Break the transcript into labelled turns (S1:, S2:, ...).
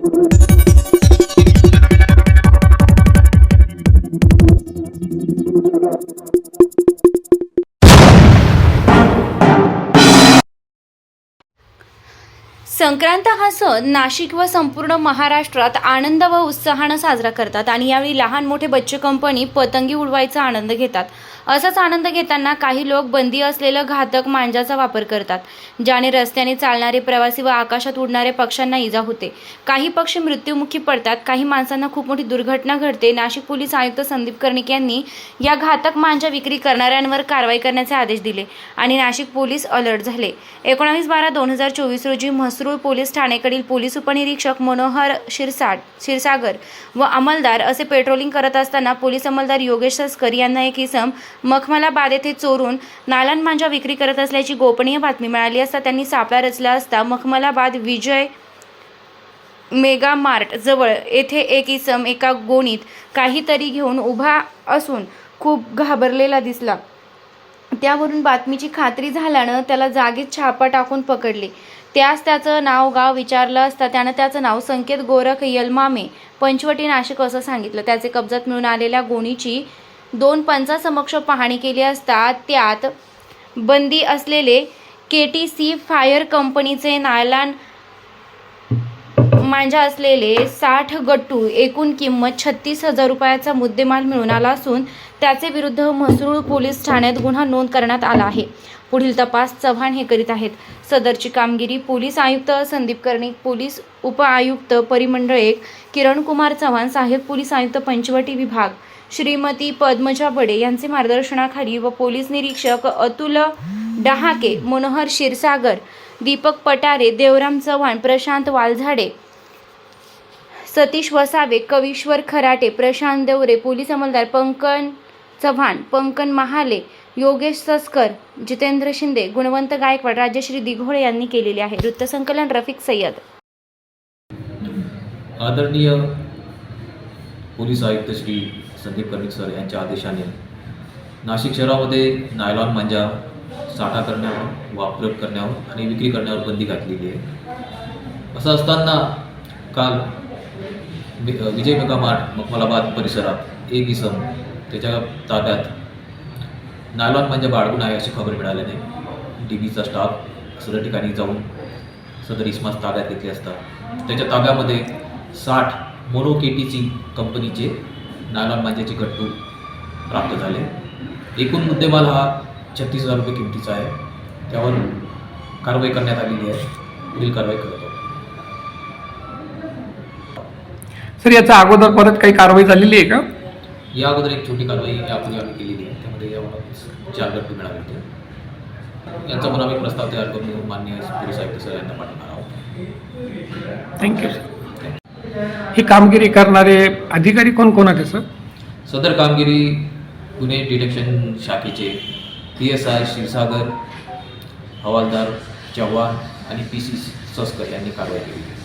S1: Thank you. Sankrant हा सण नाशिक व संपूर्ण महाराष्ट्रात आनंद व उत्साहानं साजरा करतात आणि यावेळी लहान मोठे बच्चे कंपनी पतंगी उडवायचा आनंद घेतात. असाच आनंद घेताना काही लोक बंदी असलेलं घातक मांजाचा वापर करतात ज्याने रस्त्याने चालणारे प्रवासी व आकाशात उडणाऱ्या पक्ष्यांना इजा होते. काही पक्षी मृत्युमुखी पडतात काही माणसांना खूप मोठी दुर्घटना घडते. नाशिक पोलीस आयुक्त संदीप कर्णिक यांनी या घातक मांजा विक्री करणाऱ्यांवर कारवाई करण्याचे आदेश दिले आणि नाशिक पोलीस अलर्ट झाले. एकोणावीस बारा दोन हजार चोवीस रोजी म्हसरूळ पोलीस ठाणेकडील पोलीस उपनिरीक्षक मनोहर शिरसाट क्षीरसागर व अंमलदार असे पेट्रोलिंग करत असताना पोलीस अंमलदार योगेश सस्कर यांना एक इसम मखमलाबाद येथे चोरून नालान मांजा विक्री करत असल्याची गोपनीय बातमी मिळाली असता त्यांनी सापळा रचला असता मखमलाबाद विजय मेगा मार्ट जवळ येथे एक इसम एका गोणीत काहीतरी घेऊन उभा असून खूप घाबरलेला दिसला. त्यावरून बातमीची खात्री झाल्यानं त्याला जागीच छापा टाकून पकडले. त्यास त्याचं नाव गाव विचारलं असता त्यानं त्याचं नाव संकेत गोरख यलमामे पंचवटी नाशिक असं सांगितलं. त्याचे कब्जात मिळून आलेल्या गोणीची दोन पंचासमक्ष पाहणी केली असता त्यात बंदी असलेले के टी सी फायर कंपनीचे नायलान मांजा असलेले साठ गट्टू एकूण किंमत छत्तीस हजार रुपयाचा मुद्देमाल मिळून आला असून त्याचे विरुद्ध म्हसरूळ पोलीस ठाण्यात गुन्हा नोंद करण्यात आला आहे. पुढील तपास चव्हाण हे करीत आहेत. सदरची कामगिरी पोलीस आयुक्त संदीप कर्णिक पोलीस उपआयुक्त परिमंडळ एक किरण कुमार चव्हाण सहाय्यक पोलीस आयुक्त पंचवटी विभाग. श्रीमती पद्मजा बडे यांचे मार्गदर्शनाखाली व पोलीस निरीक्षक अतुल डहाके मनोहर क्षीरसागर दीपक पटारे देवराम चव्हाण प्रशांत वालझाडे सतीश वसावे कवीश्वर खराटे प्रशांत देवरे पोलीस अंमलदार पंकज चव्हाण पंकन महाले योगेश सस्कर जितेंद्र शिंदे गुणवंत गायकवाड राजश्री दिघोळे यांनी केलेले आहे. वृत्तसंकलन रफिक सय्यद.
S2: आदरणीय पोलीस आयुक्त श्री संदीप कर्णिक सर यांच्या आदेशाने नाशिक शहरामध्ये नायलॉन मांजा साठा करण्यावर वापर करण्यावर आणि विक्री करण्यावर बंदी घातलेली आहे. असं असताना काल विजय मेगा मार्ट मकमलाबाद परिसरात एक इसम त्याच्या ताब्यात. नायलॉन मांजा बाळगून आहे अशी खबर मिळाल्याने डी बीचा स्टाफ सदर ठिकाणी जाऊन सदर इस्मास ताब्यात घेतले असता. त्याच्या ताब्यामध्ये साठ मोनो केटीची कंपनीचे नायलॉन मांज्याचे गट्टू प्राप्त झाले. एकूण मुद्देमाल हा छत्तीस हजार रुपये किमतीचा आहे. त्यावर कारवाई करण्यात आलेली आहे. पुढील कारवाई करतो आहोत
S3: सर याचा अगोदर परत काही कारवाई झालेली आहे का?
S2: या अगोदर एक छोटी कारवाई यापूर्वी आम्ही केलेली आहे. त्यामध्ये आम्हाला चार गट्टू मिळाले होते यांचा पण आम्ही प्रस्ताव तयार करून मान्य पोलीस आयुक्त सर यांना पाठवणार आहोत.
S3: थँक्यू सर ही कामगिरी करणारे अधिकारी कोण कोण आहेत सर
S2: सदर कामगिरी गुन्हे डिटेक्शन शाखेचे पी एस आय क्षीरसागर हवालदार चव्हाण आणि पी सी सस्कर यांनी कारवाई केली.